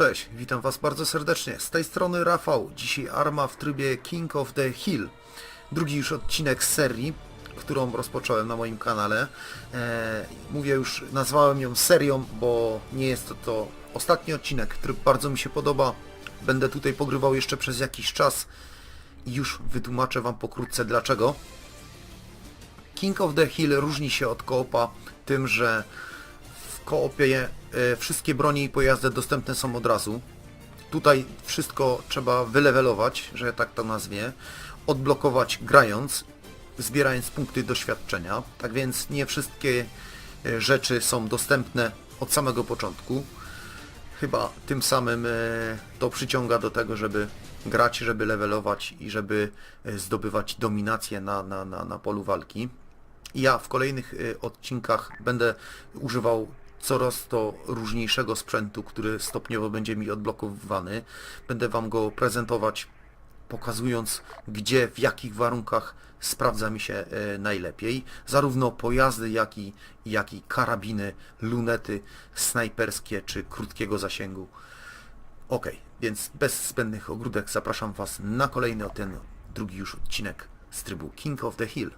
Cześć, witam Was bardzo serdecznie. Z tej strony Rafał. Dzisiaj Arma w trybie King of the Hill. Drugi już odcinek z serii, którą rozpocząłem na moim kanale. E, mówię już, nazwałem ją serią, bo nie jest to, to ostatni odcinek, który bardzo mi się podoba. Będę tutaj pogrywał jeszcze przez jakiś czas i już wytłumaczę Wam pokrótce dlaczego. King of the Hill różni się od koopa tym, że w koopie wszystkie bronie i pojazdy dostępne są od razu. Tutaj wszystko trzeba wylewelować, że tak to nazwie, odblokować grając, zbierając punkty doświadczenia. Tak więc nie wszystkie e, rzeczy są dostępne od samego początku. Chyba tym samym e, to przyciąga do tego, żeby grać, żeby levelować i żeby e, zdobywać dominację na, na, na, na polu walki. Ja w kolejnych odcinkach będę używał coraz to różniejszego sprzętu, który stopniowo będzie mi odblokowywany. Będę Wam go prezentować, pokazując gdzie, w jakich warunkach sprawdza mi się e, najlepiej. Zarówno pojazdy, jak i, jak i karabiny, lunety snajperskie czy krótkiego zasięgu. Ok, więc bez zbędnych ogródek zapraszam Was na kolejny ten drugi już odcinek z trybu King of the Hill.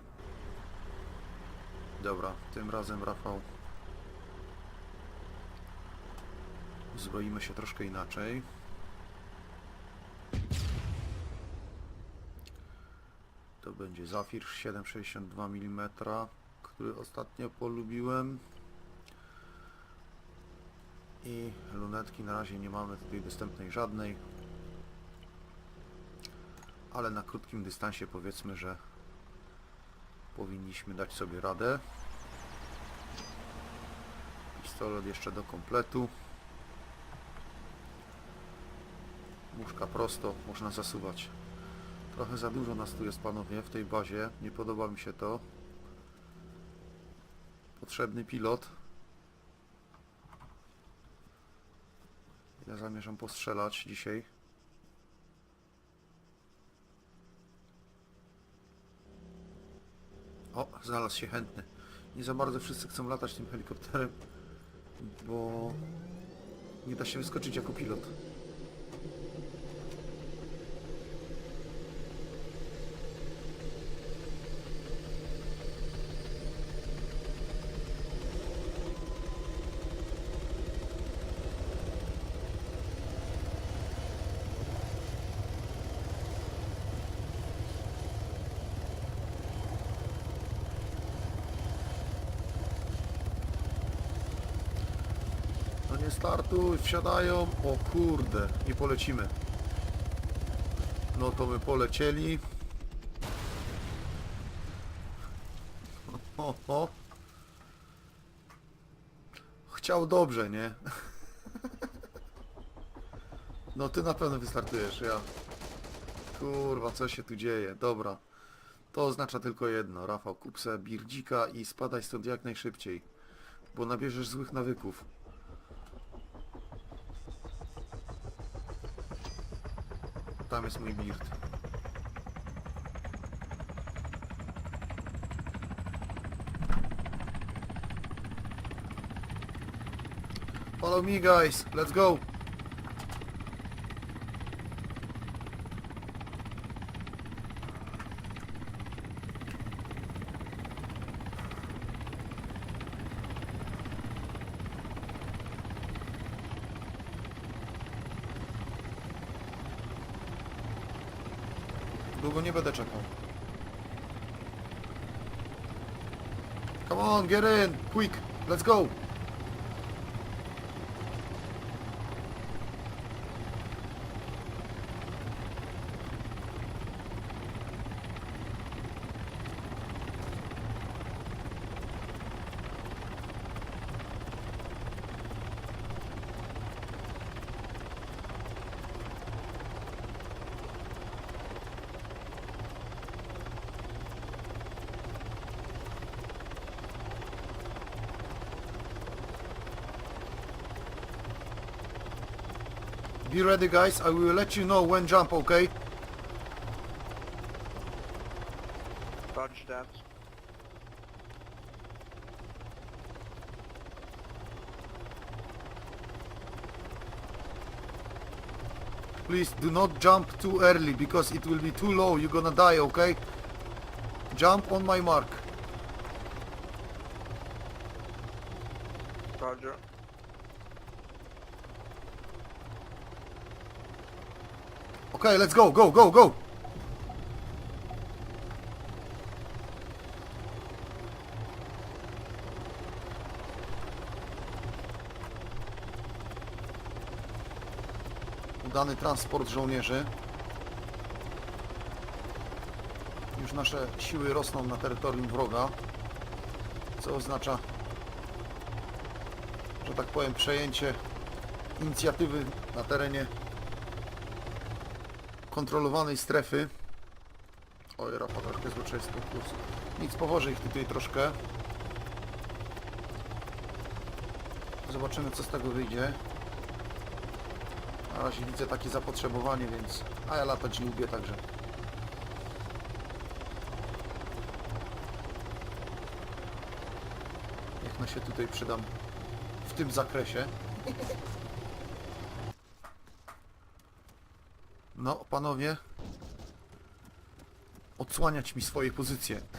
Dobra, tym razem Rafał uzbroimy się troszkę inaczej. To będzie Zafir 7,62 mm, który ostatnio polubiłem. I lunetki na razie nie mamy tutaj dostępnej żadnej. Ale na krótkim dystansie powiedzmy, że powinniśmy dać sobie radę. Pistolet jeszcze do kompletu. Muszka prosto, można zasuwać. Trochę za dużo nas tu jest panowie w tej bazie, nie podoba mi się to. Potrzebny pilot. Ja zamierzam postrzelać dzisiaj. O, znalazł się chętny. Nie za bardzo wszyscy chcą latać tym helikopterem, bo nie da się wyskoczyć jako pilot. No nie wsiadają. O kurde, nie polecimy. No to my polecieli. O, o. Chciał dobrze, nie? No ty na pewno wystartujesz, ja. Kurwa, co się tu dzieje? Dobra. To oznacza tylko jedno. Rafał, kup se birdzika i spadaj stąd jak najszybciej. Bo nabierzesz złych nawyków. Tam jest mój birt. Follow me guys, let's go! Nie będę czekał. Come on, get in! Quick! Let's go! Be ready guys, I will let you know when jump, okay? Roger that. Please do not jump too early because it will be too low. You're gonna die, okay? Jump on my mark. Roger. Okay, let's go, go, go, go! Udany transport żołnierzy. Już nasze siły rosną na terytorium wroga, co oznacza, że tak powiem, przejęcie inicjatywy na terenie kontrolowanej strefy. Oj, rapa troszkę złoczyńsko plus. Nic, powożę ich tutaj troszkę. Zobaczymy co z tego wyjdzie. Na razie widzę takie zapotrzebowanie, więc... A ja latać lubię, także... Niech no się tutaj przydam w tym zakresie. No, panowie. Odsłaniać mi swoje pozycje.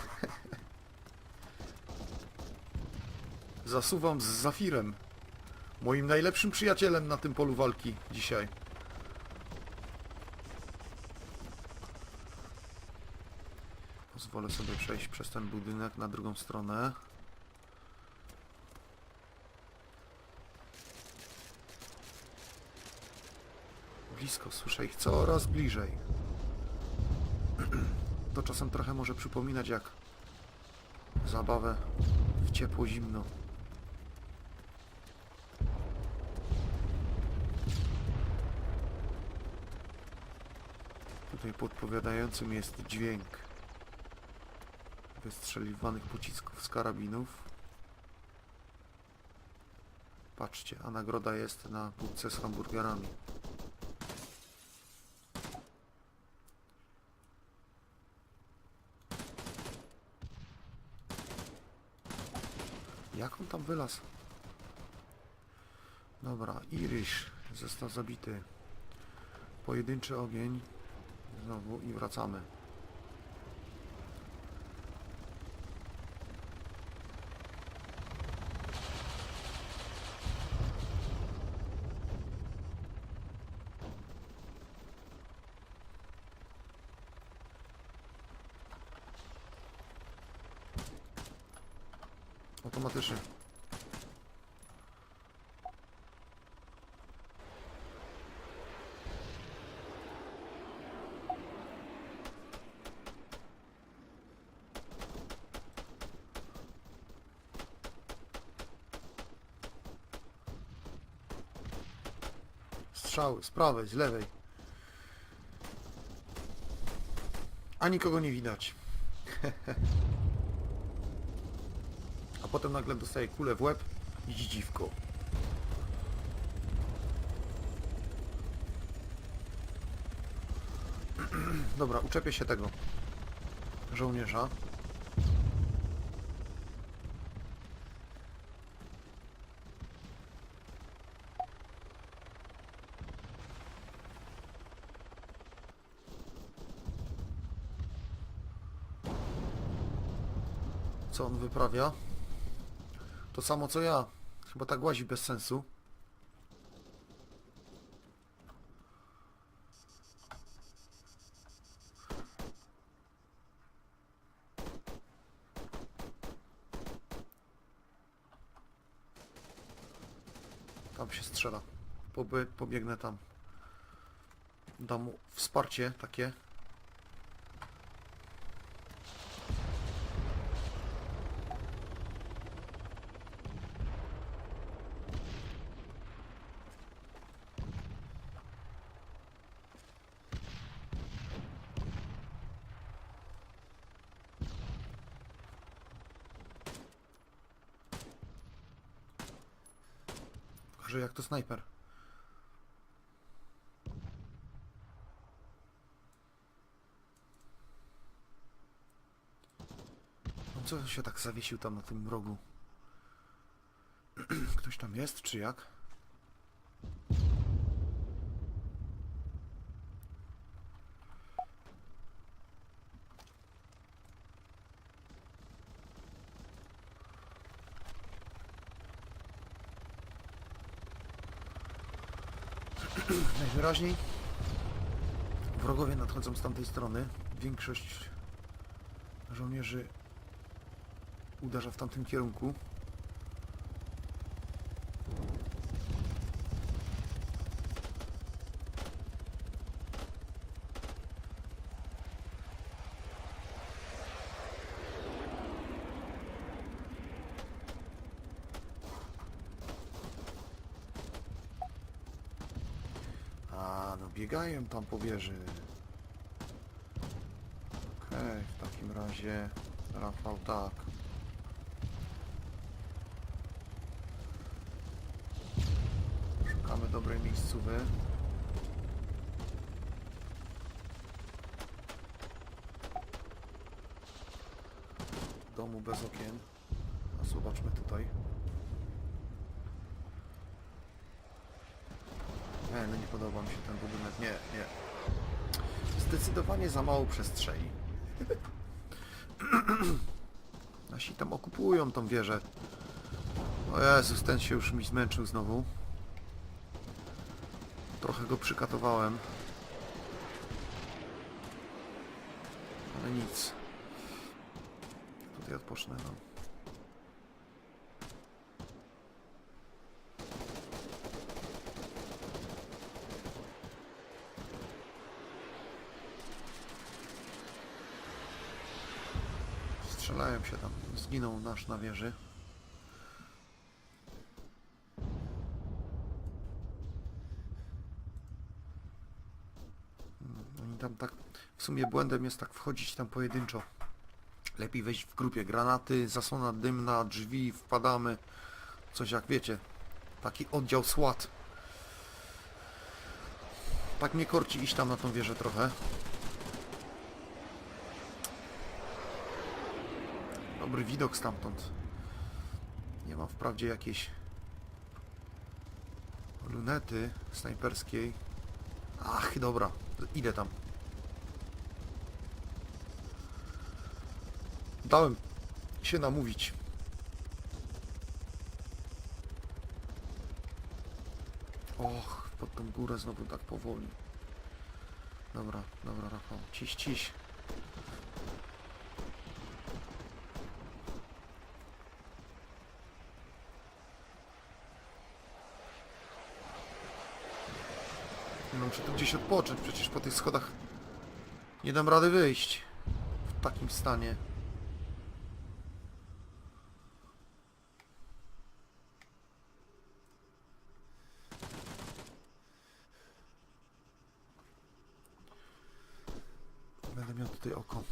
Zasuwam z Zafirem. Moim najlepszym przyjacielem na tym polu walki dzisiaj. Pozwolę sobie przejść przez ten budynek na drugą stronę. Blisko, słyszę ich coraz bliżej. To czasem trochę może przypominać jak zabawę w ciepło-zimno. Tutaj podpowiadającym jest dźwięk wystrzeliwanych pocisków z karabinów. Patrzcie, a nagroda jest na budce z hamburgerami. Jak on tam wylazł? Dobra, Irish został zabity. Pojedynczy ogień. Znowu i wracamy. Strzały z prawej, z lewej. A nikogo nie widać. A potem nagle dostaje kulę w łeb i dziwko. Dobra, uczepię się tego żołnierza. Co on wyprawia? To samo co ja. Chyba tak łazi bez sensu. Tam się strzela. Poby, pobiegnę tam. Dam mu wsparcie takie. on się tak zawiesił tam na tym rogu? Ktoś tam jest, czy jak? Najwyraźniej wrogowie nadchodzą z tamtej strony. Większość żołnierzy uderza w tamtym kierunku. A, no biegają tam po wieży. Okej, w takim razie Rafał tak. Miejscówy. Domu bez okien. A zobaczmy tutaj. Nie, no nie podoba mi się ten budynek. Nie, nie. Zdecydowanie za mało przestrzeni. Nasi tam okupują tą wieżę. O Jezus, ten się już mi zmęczył znowu. Trochę go przykatowałem. Ale nic. Tutaj odpocznę, no. Strzelają się tam. Zginął nasz na wieży. Mm, Oni tam tak... W sumie błędem jest tak wchodzić tam pojedynczo. Lepiej wejść w grupie. Granaty, zasłona dymna, drzwi, wpadamy. Coś jak wiecie. Taki oddział SWAT. Tak mnie korci iść tam na tą wieżę trochę. Dobry widok stamtąd. Nie mam wprawdzie jakiejś lunety snajperskiej. Ach, dobra, idę tam. Dałem się namówić. Och, pod tą górę znowu tak powoli. Dobra, dobra, Rafał, ciś, ciś. Muszę tu gdzieś odpocząć, przecież po tych schodach nie dam rady wyjść w takim stanie. Będę miał tutaj oko.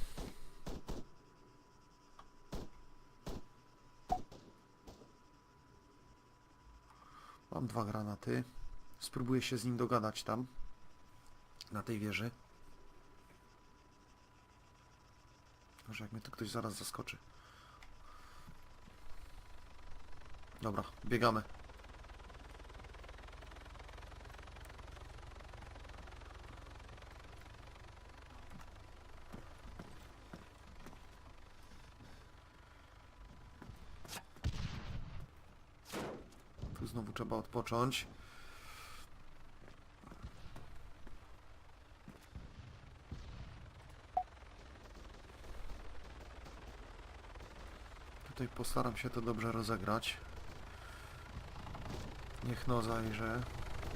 Mam dwa granaty. Spróbuję się z nim dogadać tam. Na tej wieży. Może jak mnie tu ktoś zaraz zaskoczy. Dobra, biegamy. Tu znowu trzeba odpocząć. Tutaj postaram się to dobrze rozegrać. Niech no zajrze.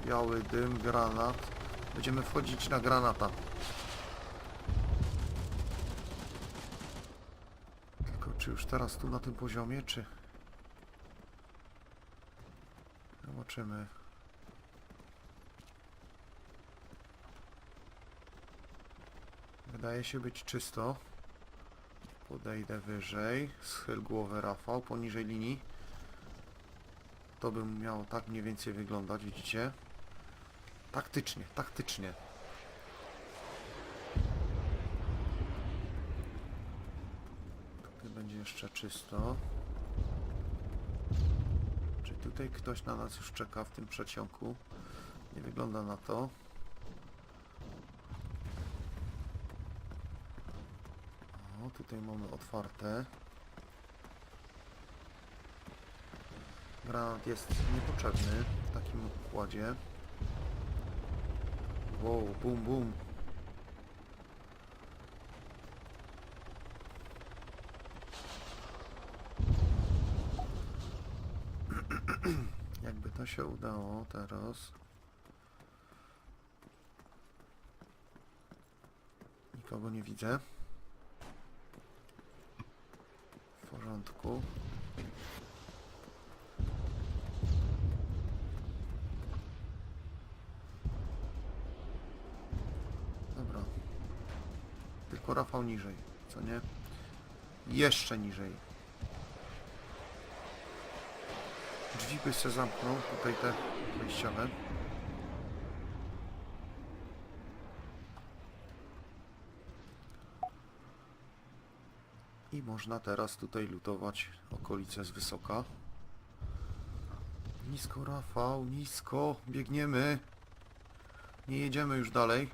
Biały dym, granat. Będziemy wchodzić na granata. Tylko czy już teraz tu na tym poziomie, czy... Zobaczymy. Wydaje się być czysto. Podejdę wyżej, schyl głowę Rafał, poniżej linii. To by miało tak mniej więcej wyglądać, widzicie? Taktycznie, taktycznie. Tutaj będzie jeszcze czysto. Tutaj ktoś na nas już czeka w tym przeciągu? Nie wygląda na to. O, tutaj mamy otwarte. Granat jest niepotrzebny w takim układzie. wow, bum, bum. Jakby to się udało teraz. Nikogo nie widzę. W porządku. Dobra. Tylko Rafał niżej, co nie? Jeszcze niżej. Drzwi byś się zamknął, tutaj te wejściowe. I można teraz tutaj lutować okolice z wysoka. Nisko Rafał, nisko, biegniemy. Nie jedziemy już dalej.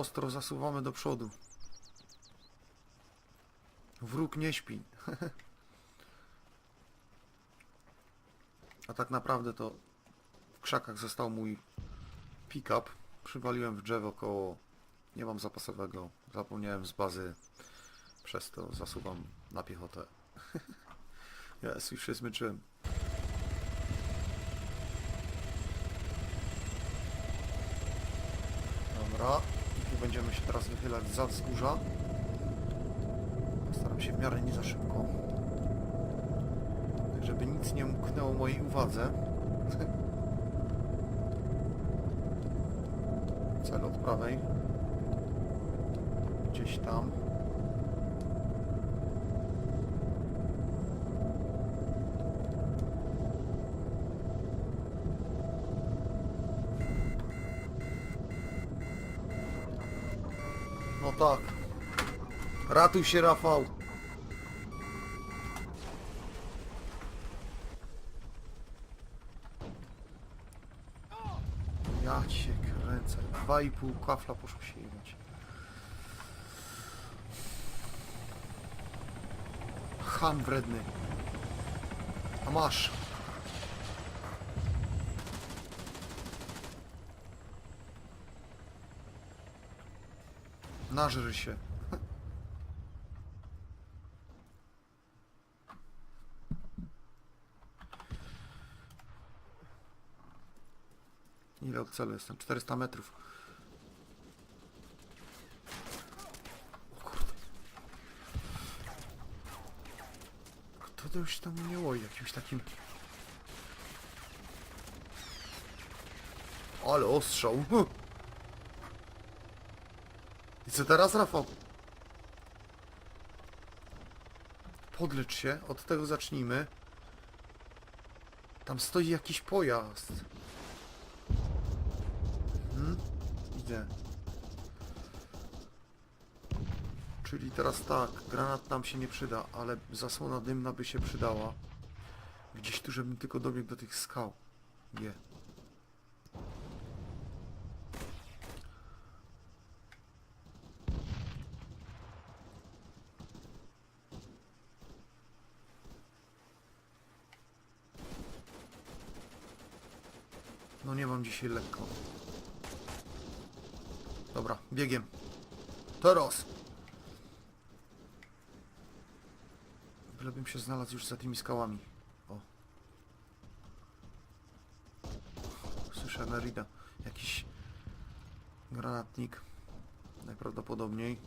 Ostro zasuwamy do przodu. Wróg nie śpi. A tak naprawdę to w krzakach został mój pick-up. Przywaliłem w drzewo koło... Nie mam zapasowego. Zapomniałem z bazy. Przez to zasuwam na piechotę. Jest, już się zmęczyłem. Będziemy się teraz wychylać za wzgórza. Staram się w miarę nie za szybko. Tak, żeby nic nie umknęło mojej uwadze. Cel od prawej. Gdzieś tam. No tak. Ratuj się, Rafał. Ja cię kręcę. Dwa i pół kafla poszło się jebać. Ham wredny. A masz. Nażry się. Ile od celu jestem? 400 metrów. To już tam mnie łoi? Jakimś takim... Ale ostrzał. I co teraz, Rafał? Podlecz się, od tego zacznijmy. Tam stoi jakiś pojazd. Hmm? Idę. Czyli teraz tak, granat nam się nie przyda, ale zasłona dymna by się przydała. Gdzieś tu, żebym tylko dobiegł do tych skał. Nie. No nie mam dzisiaj lekko. Dobra, biegiem. Teraz! Bylebym się znalazł już za tymi skałami. O. Słyszę Merida. Jakiś granatnik. Najprawdopodobniej.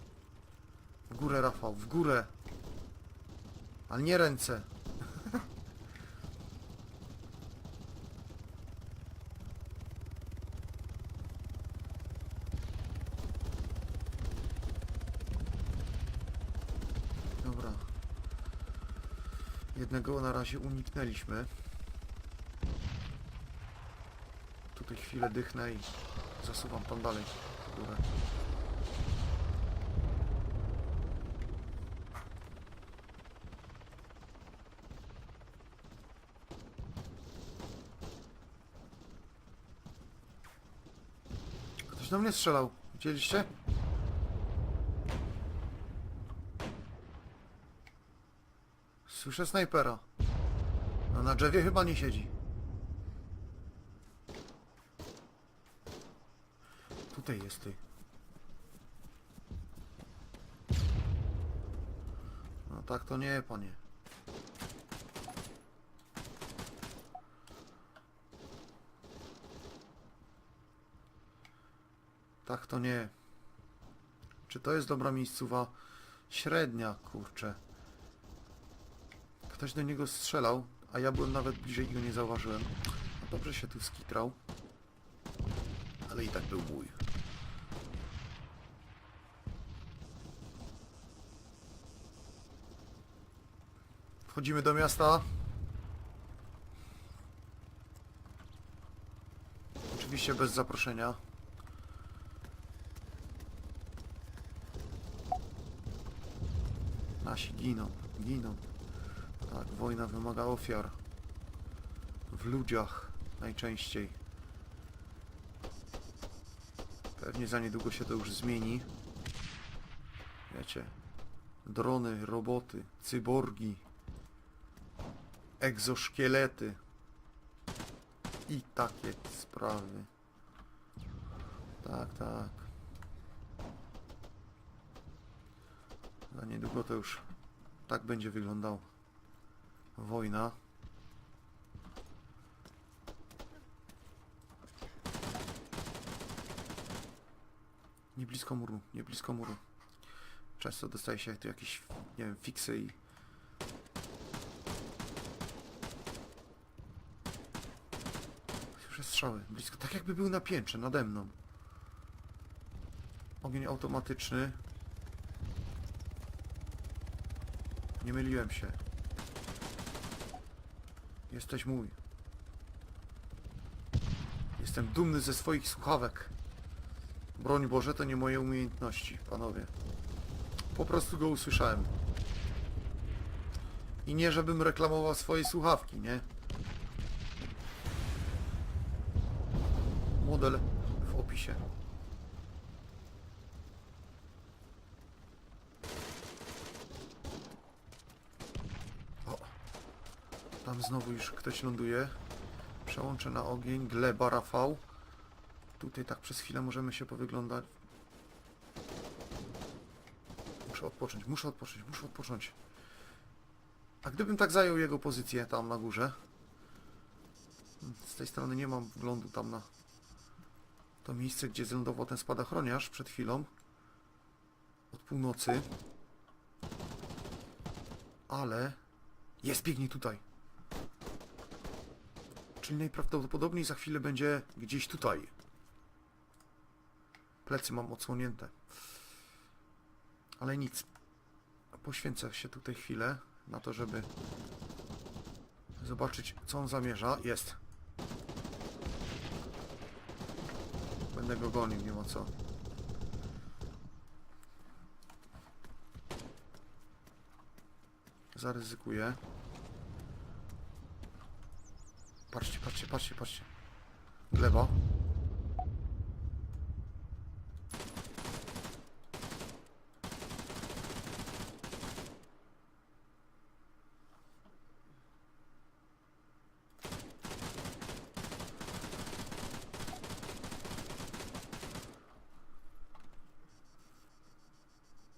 W górę, Rafał, w górę! Ale nie ręce. Dobra. Jednego na razie uniknęliśmy. Tutaj chwilę dychnę i zasuwam tam dalej w górę. Ktoś do mnie strzelał. Widzieliście? Słyszę snajpera. A na drzewie chyba nie siedzi. Tutaj jest ty. No tak to nie, panie. Tak to nie. Czy to jest dobra miejscowa? Średnia, kurczę. Ktoś do niego strzelał, a ja byłem nawet bliżej i go nie zauważyłem. Dobrze się tu skitrał. Ale i tak był mój. Wchodzimy do miasta. Oczywiście bez zaproszenia. Nasi giną, giną. Tak, wojna wymaga ofiar. W ludziach najczęściej. Pewnie za niedługo się to już zmieni. Wiecie, drony, roboty, cyborgi, egzoszkielety i takie sprawy. Tak, tak. Za niedługo to już tak będzie wyglądał wojna. Nie blisko muru, nie blisko muru. Często dostaje się tu jakieś, nie wiem, fiksy i... Słyszę strzały, blisko, tak jakby był na piętrze, nade mną. Ogień automatyczny. Nie myliłem się. Jesteś mój. Jestem dumny ze swoich słuchawek. Broń Boże, to nie moje umiejętności, panowie. Po prostu go usłyszałem. I nie, żebym reklamował swoje słuchawki, nie? Model w opisie. Znowu już ktoś ląduje. Przełączę na ogień, gleba, Rafał. Tutaj tak przez chwilę możemy się powyglądać. Muszę odpocząć, muszę odpocząć, muszę odpocząć. A gdybym tak zajął jego pozycję tam na górze? Z tej strony nie mam wglądu tam na to miejsce, gdzie zlądował ten spadochroniarz przed chwilą. Od północy. Ale... Jest, biegnie tutaj. Czyli najprawdopodobniej za chwilę będzie gdzieś tutaj. Plecy mam odsłonięte. Ale nic. Poświęcę się tutaj chwilę na to, żeby zobaczyć, co on zamierza. Jest. Będę go gonił, nie ma co. Zaryzykuję. Patrzcie, patrzcie, patrzcie, patrzcie. Gleba.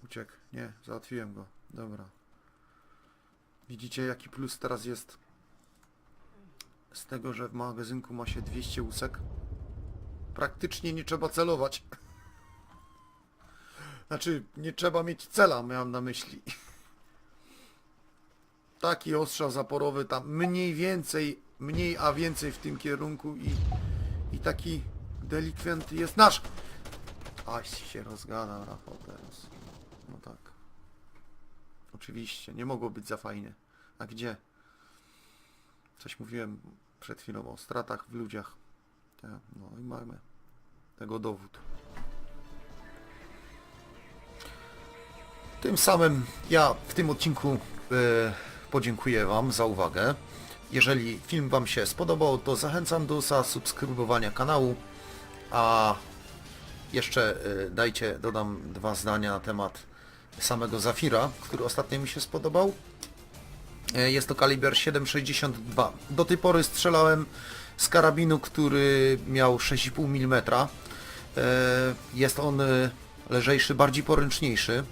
Uciekł. Nie, załatwiłem go. Dobra. Widzicie jaki plus teraz jest z tego, że w magazynku ma się 200 łusek? Praktycznie nie trzeba celować. Znaczy, nie trzeba mieć cela, miałem na myśli. Taki ostrzał zaporowy tam mniej więcej, mniej a więcej w tym kierunku i, i taki delikwent jest nasz. Aś się rozgada Rafał teraz. No tak. Oczywiście, nie mogło być za fajnie. A gdzie? Coś mówiłem przed chwilą o stratach w ludziach. Tak, no i mamy tego dowód. Tym samym ja w tym odcinku e, podziękuję Wam za uwagę. Jeżeli film Wam się spodobał, to zachęcam do zasubskrybowania kanału, a jeszcze y, dajcie, dodam dwa zdania na temat samego Zafira, który ostatnio mi się spodobał. E, Jest to kaliber 7,62. Do tej pory strzelałem z karabinu, który miał 6,5 mm. E, Jest on e, lżejszy, bardziej poręczniejszy.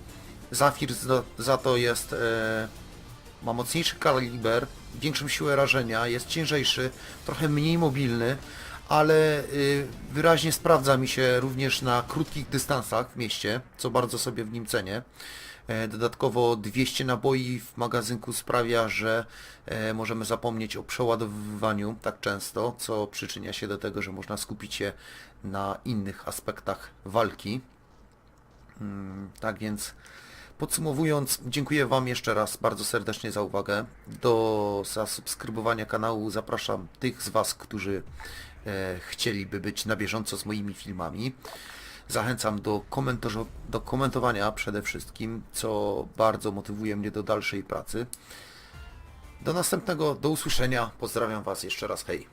Zafir za, to jest ma mocniejszy kaliber, większą siłę rażenia, jest ciężejszy, trochę mniej mobilny, ale y, wyraźnie sprawdza mi się również na krótkich dystansach w mieście, co bardzo sobie w nim cenię. E, Dodatkowo 200 naboi w magazynku sprawia, że e, możemy zapomnieć o przeładowywaniu tak często, co przyczynia się do tego, że można skupić się na innych aspektach walki. Mm, Tak więc podsumowując, dziękuję Wam jeszcze raz bardzo serdecznie za uwagę. Do zasubskrybowania kanału zapraszam tych z Was, którzy chcieliby być na bieżąco z moimi filmami. Zachęcam do, do komentowania przede wszystkim, co bardzo motywuje mnie do dalszej pracy. Do następnego, do usłyszenia. Pozdrawiam Was jeszcze raz, hej.